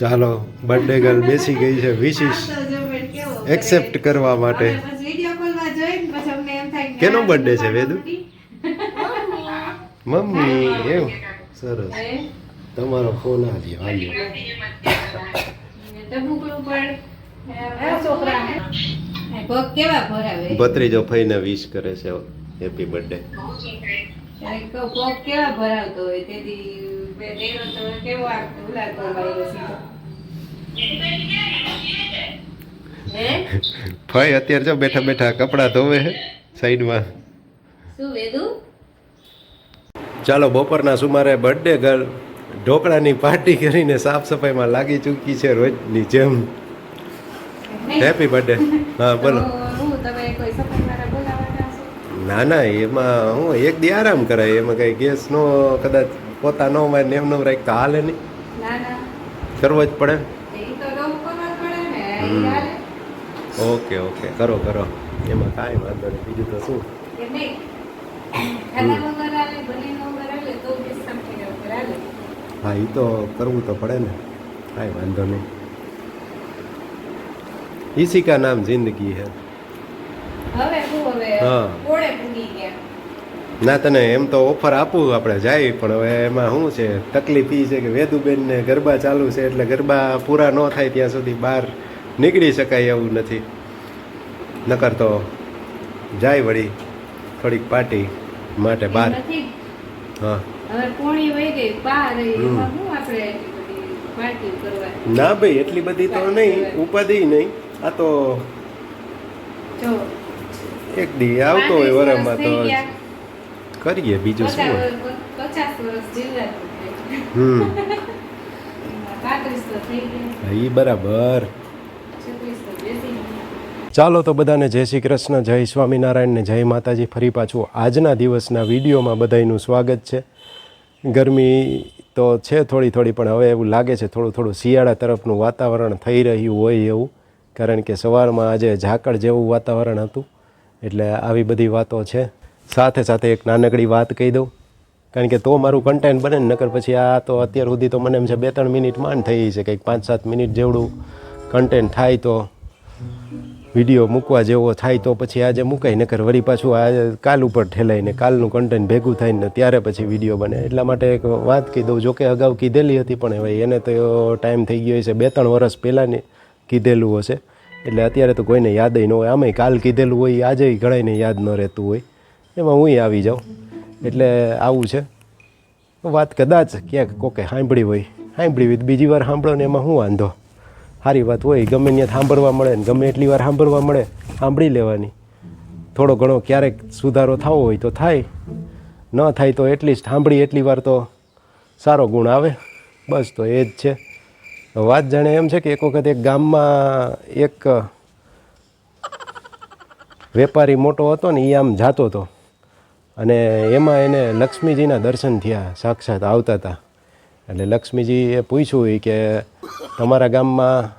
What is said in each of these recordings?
ચાલો birthday girl બેસી ગઈ છે વિશિષ એક્સેપ્ટ કરવા માટે. કેનો બર્થડે છે, વેદુ? મમ્મી. એવું. સરસ. તમારો ફોન આવ્યો આવ્યો કેવા ભરાવે? ભત્રીજો ફઈને વિશ કરે છે હેપી બર્થડે કેવા ભરાવતો હોય તેથી બે તો કેવો આ સીધો. અત્યારે જો બેઠા બેઠા કપડાં ધોવે સાઈડમાં. શું વેદુ? ચાલો બપોરના સુમારે બર્થડે ગર્લ ઢોકળાની પાર્ટી કરીને સાફ સફાઈમાં લાગી ચૂકી છે રોજની જેમ. હેપી બર્થડે હા બોલો. ના ના એમાં હું એક દી આરામ કરાય એમાં કઈ ગેસ નો કદાચ પોતા નો મારે ને એમનો રાખ તો હાલે નહીં ના ના કરવો જ પડે એ તો ડોમ કરવા જ પડે ને હમ. ઈ હાલે ઓકે ઓકે કરો કરો એમાં કાંઈ વાંધો નહીં બીજું તો શું કે નહીં ખાના વગર હાલે બની વગર હાલે તો બી સમથિંગ વગર હાલે હા એ તો કરવું તો પડે ને કાંઈ વાંધો નહીં इसी का नाम जिंदगी है હવે ના તને એમ તો ઓફર આપું આપણે જાય પણ હવે એમાં શું છે? તકલીફ એ છે કે વેદુબેનને ગરબા ચાલુ છે એટલે ગરબા પૂરા ન થાય ત્યાં સુધી બહાર નીકળી શકાય એવું નથી. નકર તો જાય વળી થોડીક પાર્ટી માટે બહાર. હા. ના ભાઈ એટલી બધી તો નહીં ઉપાધિ નહીં. આ તો એક દી આવતો હોય વરમાં તો. કરીએ બીજું શું હોય? હમ. એ બરાબર. ચાલો તો બધાને જય શ્રી કૃષ્ણ જય સ્વામિનારાયણ ને જય માતાજી. ફરી પાછું આજના દિવસના વિડીયોમાં બધાનું સ્વાગત છે. ગરમી તો છે થોડી થોડી પણ હવે એવું લાગે છે થોડું થોડું શિયાળા તરફનું વાતાવરણ થઈ રહ્યું હોય એવું. કારણ કે સવારમાં આજે ઝાકળ જેવું વાતાવરણ હતું. એટલે આવી બધી વાતો છે. સાથે સાથે એક નાનકડી વાત કહી દઉં. કારણ કે તો મારું કન્ટેન્ટ બને નકર પછી આ તો અત્યાર સુધી તો મને એમ છે બે ત્રણ મિનિટ માંડ થઈ છે, કંઈક પાંચ સાત મિનિટ જેવડું કન્ટેન્ટ થાય તો વીડિયો મૂકવા જેવો થાય તો પછી આજે મૂકાય, નકર વળી પાછું આજે કાલ ઉપર ઠેલાઈને કાલનું કન્ટેન્ટ ભેગું થાય ને ત્યારે પછી વીડિયો બને. એટલા માટે એક વાત કહી દઉં, જોકે અગાઉ કીધેલી હતી, પણ હવે એને તો ટાઈમ થઈ ગયો છે બે ત્રણ વર્ષ પહેલાંની કીધેલું હશે. એટલે અત્યારે તો કોઈને યાદ ન હોય. આમેય કાલ કીધેલું હોય આજે ઘણાઈને યાદ ન રહેતું હોય. એમાં હું આવી જાઉં. એટલે આવું છે. વાત કદાચ ક્યાંક કોકે સાંભળી હોય. સાંભળી હોય બીજી વાર સાંભળો ને એમાં શું વાંધો. સારી વાત હોય, ગમે ત્યાં સાંભળવા મળે ને ગમે એટલી વાર સાંભળવા મળે, સાંભળી લેવાની. થોડો ઘણો ક્યારેક સુધારો થવો હોય તો થાય. ન થાય તો એટલીસ્ટ સાંભળી એટલી વાર તો સારો ગુણ આવે. બસ તો એ જ છે. વાત જાણે એમ છે કે એક વખત એક ગામમાં એક વેપારી મોટો હતો ને એ આમ જાતો હતો. અને એમાં એને લક્ષ્મીજીના દર્શન થયા, સાક્ષાત આવતા હતા. એટલે લક્ષ્મીજીએ પૂછ્યું ઈ કે તમારા ગામમાં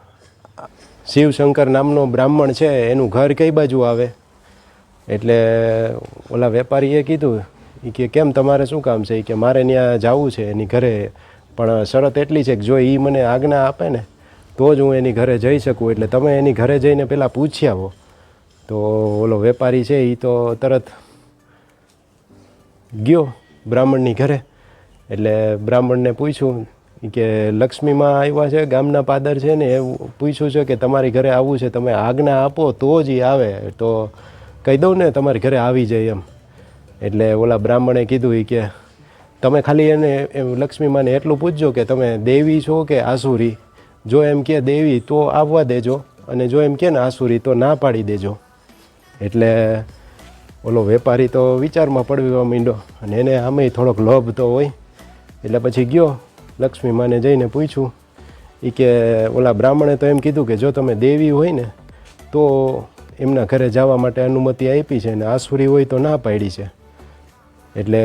શિવશંકર નામનો બ્રાહ્મણ છે, એનું ઘર કઈ બાજુ આવે? એટલે ઓલા વેપારીએ કીધું એ કે કેમ તમારે શું કામ છે? એ કે મારે ત્યાં જવું છે એની ઘરે, પણ શરત એટલી છે કે જો એ મને આજ્ઞા આપે ને, તો જ હું એની ઘરે જઈ શકું. એટલે તમે એની ઘરે જઈને પહેલાં પૂછી આવો તો ઓલો વેપારી છે એ તો તરત ગયો બ્રાહ્મણની ઘરે. એટલે બ્રાહ્મણને પૂછ્યું કે લક્ષ્મીમાં આવ્યા છે, ગામના પાદર છે ને, એવું પૂછ્યું છે કે તમારી ઘરે આવવું છે, તમે આજ્ઞા આપો તો જ એ આવે. તો કહી દઉં ને, તમારી ઘરે આવી જાય એમ. એટલે ઓલા બ્રાહ્મણે કીધું એ કે, તમે ખાલી એને, એમ લક્ષ્મીમાને એટલું પૂછજો કે તમે દેવી છો કે આસુરી? જો એમ કે દેવી તો આવવા દેજો અને જો એમ કે ને આસુરી તો ના પાડી દેજો. એટલે ઓલો વેપારી તો વિચારમાં પડવા માંડ્યો અને એને આમે થોડોક લોભ તો હોય. એટલે પછી ગયો, લક્ષ્મી માને જઈને પૂછ્યું એ કે ઓલા બ્રાહ્મણે તો એમ કીધું કે જો તમે દેવી હોય ને, તો એમના ઘરે જવા માટે અનુમતિ આપી છે અને આસુરી હોય તો ના પાડી છે. એટલે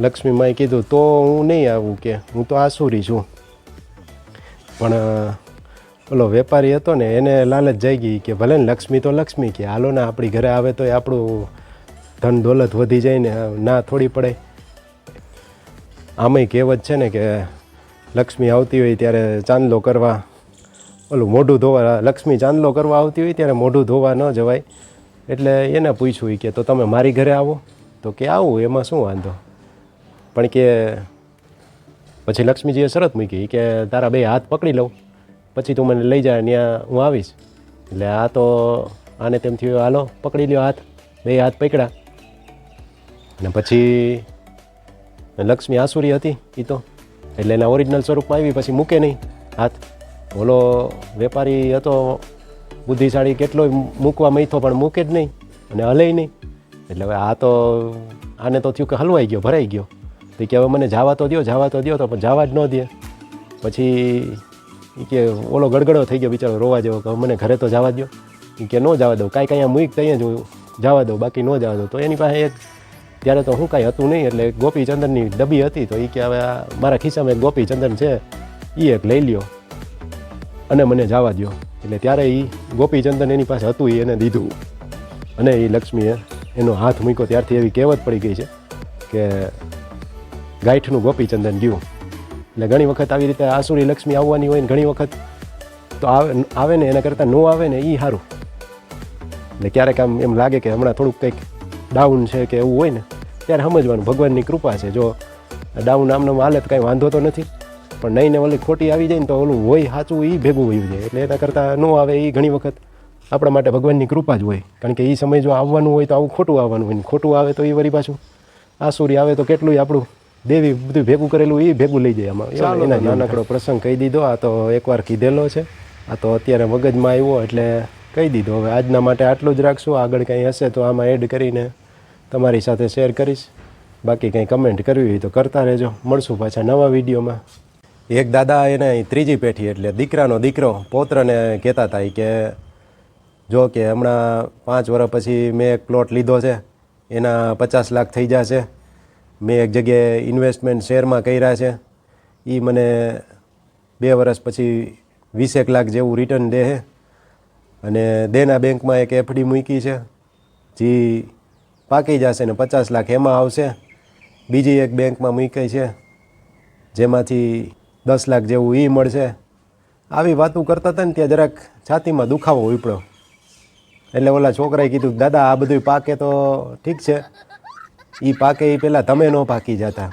લક્ષ્મીમાએ કીધું, તો હું નહીં આવું કે, હું તો આસુરી છું. પણ ઓલો વેપારી હતો ને, એને લાલચ જાય ગઈ કે ભલે ને લક્ષ્મી તો લક્ષ્મી કે, હાલો ને આપણી ઘરે આવે તો આપણું ધન દોલત વધી જાય ને, ના થોડી પડે. આમાંય કહેવત છે ને કે લક્ષ્મી આવતી હોય ત્યારે ચાંદલો કરવા, ઓલું મોઢું ધોવા, લક્ષ્મી ચાંદલો કરવા આવતી હોય ત્યારે મોઢું ધોવા ન જવાય. એટલે એને પૂછ્યું કે, તો તમે મારી ઘરે આવો? તો કે, આવું, એમાં શું વાંધો? પણ કે, પછી લક્ષ્મીજીએ શરત મૂકી કે, તારા બે હાથ પકડી લઉં. પછી તું મને લઈ જાય ત્યાં હું આવીશ. એટલે આ તો આને તેમ થયું, હાલો, પકડી લ્યો હાથ. બે હાથ પકડ્યા. અને પછી લક્ષ્મી આસુરી હતી એ તો. એટલે એના ઓરિજિનલ સ્વરૂપમાં આવી, પછી મૂકે નહીં હાથ. ઓલો વેપારી હતો, બુદ્ધિશાળી કેટલો મૂકવા મૈથો પણ મૂકે જ નહીં અને હલે નહીં. એટલે હવે આ તો આને તો થયું કે હલવાઈ ગયો, ભરાઈ ગયો. તો કે હવે મને જવા તો દ્યો, જવા તો દ્યો તો, પણ જવા જ ન દે. પછી ઈ કે ઓલો ગડગડો થઈ ગયો બિચારો, રોવા જેવો કે મને ઘરે તો જવા દ્યો. એ કે ન જવા દઉં, કાંઈ કાંઈ મૂક તો અહીંયા જ જવા દઉં, બાકી ન જવા દઉં. તો એની પાસે એક, ત્યારે તો હું કાંઈ હતું નહીં, એટલે ગોપીચંદનની ડબ્બી હતી, તો એ કે હવે મારા ખિસ્સામાં એક ગોપીચંદન છે એ એક લઈ લ્યો અને મને જવા દ્યો. એટલે ત્યારે એ ગોપીચંદન એની પાસે હતું એને દીધું. અને એ લક્ષ્મીએ એનો હાથ મૂક્યો. ત્યારથી એવી કહેવત પડી ગઈ છે કે ગાંઠનું ગોપીચંદન ગયું. એટલે ઘણી વખત આવી રીતે આસુરી લક્ષ્મી આવવાની હોય ને ઘણી વખત તો આવે ને એના કરતાં ન આવે ને એ સારું એટલે ક્યારેક આમ એમ લાગે કે હમણાં થોડુંક કંઈક ડાઉન છે કે એવું હોય ને, ત્યારે સમજવાનું, ભગવાનની કૃપા છે. જો ડાઉન આમનો હાલે તો કાંઈ વાંધો તો નથી, પણ નહીં ને ઓલી ખોટી આવી જાય ને તો ઓલું હોય સાચું એ ભેગું વયું જાય. એટલે એના કરતાં ન આવે એ ઘણી વખત. આપણા માટે ભગવાનની કૃપા જ હોય. કારણ કે એ સમય જો આવવાનું હોય તો આવું ખોટું આવવાનું હોય ને, ખોટું આવે તો એ વળી પાછું. આસુરી આવે તો કેટલું આપણું દેવી બધું ભેગું કરેલું એ ભેગું લઈ જાય આમાં. એના નાનકડો પ્રસંગ કહી દીધો આ તો એકવાર કીધેલો છે. આ તો અત્યારે મગજમાં આવ્યો એટલે કહી દીધો. હવે આજના માટે આટલું જ રાખશું. આગળ કંઈ હશે તો આમાં એડ કરીને તમારી સાથે શેર કરીશ. બાકી કંઈ કમેન્ટ કરવી હોય તો કરતા રહેજો. મળશું પાછા નવા વિડીયોમાં. એક દાદા એને ત્રીજી પેઠી એટલે દીકરાનો દીકરો પૌત્રને કહેતા હતા કે જો કે હમણાં પાંચ વર્ષ પછી મેં એક પ્લોટ લીધો છે. એના પચાસ લાખ થઈ જશે. મેં એક જગ્યાએ ઇન્વેસ્ટમેન્ટ શેરમાં કર્યા છે. એ મને બે વર્ષ પછી વીસેક લાખ જેવું રિટર્ન દે છે. અને દેના બેંકમાં એક એફડી મૂકી છે. જે પાકી જશે ને પચાસ લાખ એમાં આવશે. બીજી એક બેંકમાં મૂકી છે. જેમાંથી દસ લાખ જેવું એ મળશે. આવી વાતું કરતા હતા ને ત્યાં જરાક છાતીમાં દુખાવો ઉપડ્યો. એટલે ઓલા છોકરાએ કીધું, દાદા, આ બધું પાકે તો ઠીક છે. એ પાકે એ પહેલાં તમે ન પાકી જતા.